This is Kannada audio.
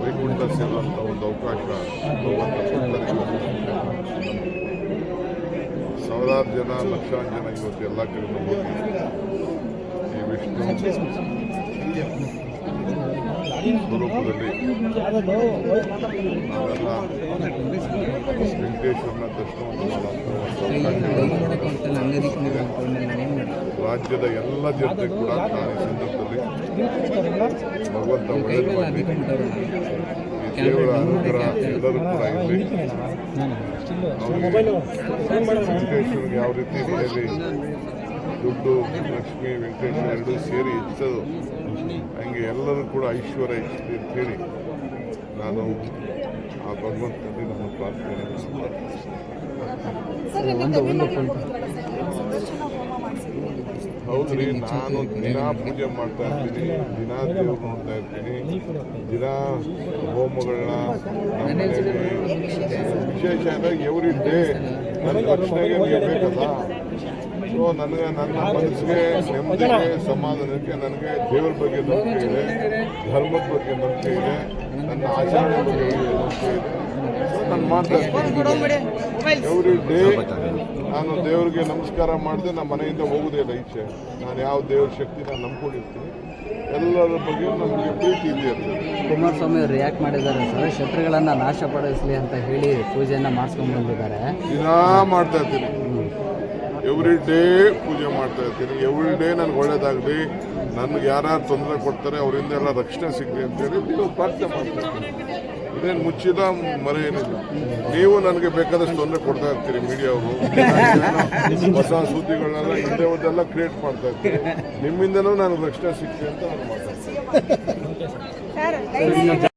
ವೈಕುಂಠ ಸೇರುವಂಥ ಒಂದು ಅವಕಾಶ ಭಗವಂತ ಕೊಡ್ತಾರೆ ಸಾವಿರಾರು ಜನ ಲಕ್ಷಾಂತರ ಜನ ಇವತ್ತು ಎಲ್ಲ ಕಡೆಗೂ ಹೋಗಿ ಈ ವಿಷ್ಣು ಸ್ವರೂಪದಲ್ಲಿ ನಾವೆಲ್ಲ ವೆಂಕಟೇಶ್ವರನ ದರ್ಶನವನ್ನು ಮಾಡುವಂಥ ಒಂದು ಅವಕಾಶ ರಾಜ್ಯದ ಎಲ್ಲ ಜನತೆ ಕೂಡ ನಾನು ಈ ಸಂದರ್ಭದಲ್ಲಿ ಭಗವಂತ ಒಳ್ಳೆಯದು ದೇವರ ಅನುಗ್ರಹ ಎಲ್ಲರೂ ಕೂಡ ಇರಲಿ. ವೆಂಕಟೇಶ್ವರಿಗೆ ಯಾವ ರೀತಿ ಮನೆಯಲ್ಲಿ ದುಡ್ಡು ಲಕ್ಷ್ಮಿ ವೆಂಕಟೇಶ್ವರ ಎರಡೂ ಸೇರಿ ಹೆಚ್ಚೋದು ಹಂಗೆ ಎಲ್ಲರೂ ಕೂಡ ಐಶ್ವರ್ಯ ಹೆಚ್ಚಿದೆ ಅಂತ ಹೇಳಿ ನಾನು ಆ ಭಗವಂತನಲ್ಲಿ ನಾನು ಪ್ರಾರ್ಥನೆ ಸರ್ ನಿಮಗೆ ಹೌದ್ರಿ ನಾನು ದಿನ ಪೂಜೆ ಮಾಡ್ತಾ ಇರ್ತೀನಿ, ದಿನ ದೇವ್ರು ನೋಡ್ತಾ ಇರ್ತೀನಿ, ದಿನ ಹೋಮಗಳನ್ನ ವಿಶೇಷ ಅಂದರೆ ಎವ್ರಿ ಡೇ ನನ್ನ ರಕ್ಷಣೆಗೆ ನೀವು ಬೇಕಲ್ಲ? ಸೊ ನನಗೆ ನನ್ನ ಮನಸ್ಸಿಗೆ, ನೆಮ್ಮದಿಗೆ, ಸಮಾಧಾನಕ್ಕೆ ನನಗೆ ದೇವರ ಬಗ್ಗೆ ನಂಬಿಕೆ ಇದೆ, ಧರ್ಮದ ಬಗ್ಗೆ ನಂಬಿಕೆ ಇದೆ, ನನ್ನ ಆಚರಣೆ ಬಗ್ಗೆ ನಂಬಿಕೆ ಇದೆ. ನಾನು ಮಾಡ್ತಾ ಇರ್ತೀನಿ ಎವ್ರಿ ಡೇ ನಾನು ದೇವರಿಗೆ ನಮಸ್ಕಾರ ಮಾಡಿದೆ ನಮ್ಮ ಮನೆಯಿಂದ ಹೋಗೋದೇ ಇಲ್ಲ ಈಚೆ. ನಾನು ಯಾವ ದೇವ್ರ ಶಕ್ತಿ ನಾನು ನಂಬ್ಕೊಂಡಿರ್ತೀನಿ. ಎಲ್ಲರ ಬಗ್ಗೆ ನಮಗೆ ಪ್ರೀತಿ ಇದೆ ಕುಮಾರಸ್ವಾಮಿ ಅವರು ರಿಯಾಕ್ಟ್ ಮಾಡಿದ್ದಾರೆ. ಸರ್ ಶತ್ರುಗಳನ್ನ ನಾಶಪಡಿಸಲಿ ಅಂತ ಹೇಳಿ ಪೂಜೆಯನ್ನ ಮಾಡಿಸ್ಕೊಂಡು ಬಂದಿದ್ದಾರೆ. ದಿನಾ ಮಾಡ್ತಾ ಇರ್ತೀನಿ. ಎವ್ರಿ ಡೇ ಪೂಜೆ ಮಾಡ್ತಾ ಇರ್ತೀನಿ. ಎವ್ರಿ ಡೇ ನನಗೆ ಒಳ್ಳೇದಾಗಲಿ. ನನಗೆ ಯಾರ್ಯಾರು ತೊಂದರೆ ಕೊಡ್ತಾರೆ ಅವರಿಂದ ಎಲ್ಲ ರಕ್ಷಣೆ ಸಿಗಲಿ ಅಂತೇಳಿ ಹೇಳಿ ಪ್ರಾರ್ಥನೆ ಮಾಡ್ತೀನಿ ಇದೇನು ಮುಚ್ಚಿದ ಮರೆ ಏನಿಲ್ಲ. ನೀವು ನನಗೆ ಬೇಕಾದಷ್ಟು ತೊಂದರೆ ಕೊಡ್ತಾ ಇರ್ತೀರಿ, ಮೀಡಿಯಾವರು. ಹೊಸ ಸುದ್ದಿಗಳನ್ನೆಲ್ಲ ಒಂದೆಲ್ಲ ಕ್ರಿಯೇಟ್ ಮಾಡ್ತಾ ಇರ್ತೀರಿ. ನಿಮ್ಮಿಂದನೂ ನಾನು ರಕ್ಷಣೆ ಸಿಕ್ತೀನಿ ಅಂತ ನಾನು ಮಾತಾಡ್ತೀನಿ